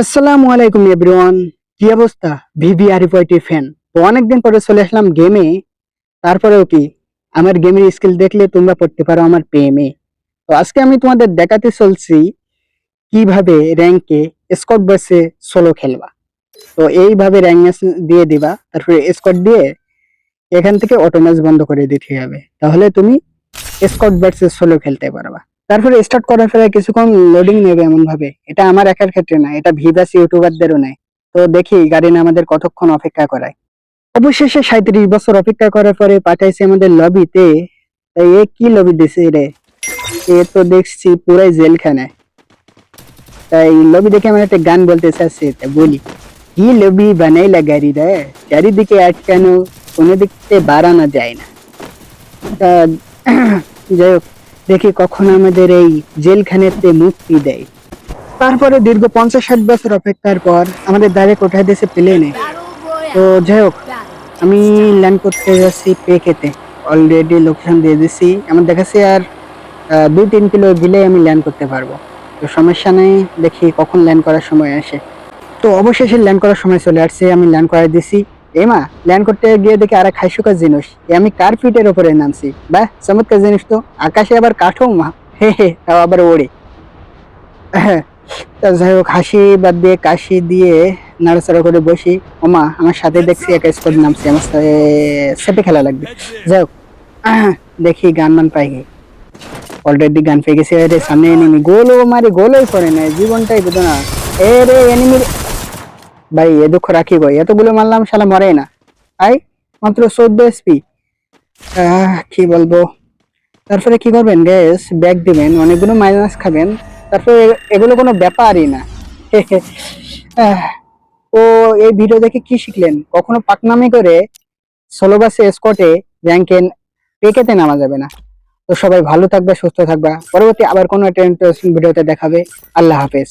আসসালামু আলাইকুম এভরিওয়ান। কি অবস্থা? ভিভি আরিফাইটি ফ্যান। অনেকদিন পরে চলে আসলাম গেমে। তারপরেও কি? আমার গেমের স্কিল দেখলে তোমরা পড়তে পারো আমার প্রেমে। তো আজকে আমি তোমাদের দেখাতে চলছি কীভাবে র্যাঙ্কে স্কট বাসে সোলো খেলবা। তো এইভাবে র্যাঙ্ক ম্যাচ দিয়ে দিবা, তারপরে স্কট দিয়ে এখান থেকে অটো ম্যাচ বন্ধ করে দিতে হবে। তাহলে তুমি স্কট ভার্সেস সোলো খেলতে পারবা। তারপরে স্টার্ট করার পরে কিছুক্ষণ লোডিং নেবে এমন ভাবে এটা আমার একার ক্ষেত্রে না, এটা ভিভাস ইউটিউবারদেরও নেয়। তো দেখি গাড়ি না আমাদের কতক্ষণ অপেক্ষা করায়। অবশেষে সাঁত্রিশ বছর অপেক্ষা করার পরে পাঠাইছে আমাদের লবিতে। তাই এ কি লবি দিছে রে? এ তো দেখছি পুরাই জেলখানে। তাই লবি দেখে আমার একটা গান বলতে চাচ্ছে তা বলি, কি লবি বানাইলা গাড়ি রে? চারিদিকে আটকানো, কোনো দিক থেকে বাড়ানো যায় না। তা, যাই হোক দেখি কখন আমাদের এই জেলখানেতে মুক্তি দেয়। তারপরে দীর্ঘ পঞ্চাশ ষাট বছর অপেক্ষার পর আমাদের ডাইরেক্ট উঠাই দিয়েছে প্লেনে তো যাই হোক, আমি ল্যান্ড করতে যাচ্ছি পেকেতে। অলরেডি লোকেশন দিয়ে দিছি। আমার দেখাচ্ছি আর দুই তিন কিলো গেলে আমি ল্যান্ড করতে পারব। তো সমস্যা নেই, দেখি কখন ল্যান্ড করার সময় আসে। তো অবশেষে ল্যান্ড করার সময় চলে আসছে, আমি ল্যান্ড করাই দিছি। এ মা ল্যান্ড করতে গিয়ে দেখি আর এক হাইসুকার জিনিস এ আমি কার্পিটের ওপরে নামছি? বাহ, চমৎকার জিনিস তো। আকাশে আবার কাঠো মা। হে হে, তাও আবার ওড়ে। তা যাই হোক, হাসি বাদ দিয়ে, কাশি দিয়ে নাড়াচাড়া করে বসি। ওমা আমার সাথে দেখছি এক স্কোর নামছে আমার সেপে খেলা লাগবে। যাই হোক, দেখি গান মান পাই গে অলরেডি গান পেয়ে গেছে সামনে এনিমি গোলও মারি, গোলই করে না জীবনটাই বুঝো না। এ রে এনিমি ভাই, এ দুঃখ রাখি ভাই এতগুলো মারলাম, শালা মরে না। আই মাত্র চোদ্দ এসপি কি বলব? তারপরে কি করবেন গ্যাস ব্যাগ দিবেন, অনেকগুলো মাইনাস খাবেন। তারপরে এগুলো কোনো ব্যাপারই না। তো এই ভিডিও দেখে কি শিখলেন? কখনো পাকনামি করে ষোলো বাসে স্কটে র্যাঙ্কে পেকেতে নামা যাবে না। তো সবাই ভালো থাকবে, সুস্থ থাকবা। পরবর্তী আবার কোনো একটা ভিডিওতে দেখাবে। আল্লাহ হাফেজ।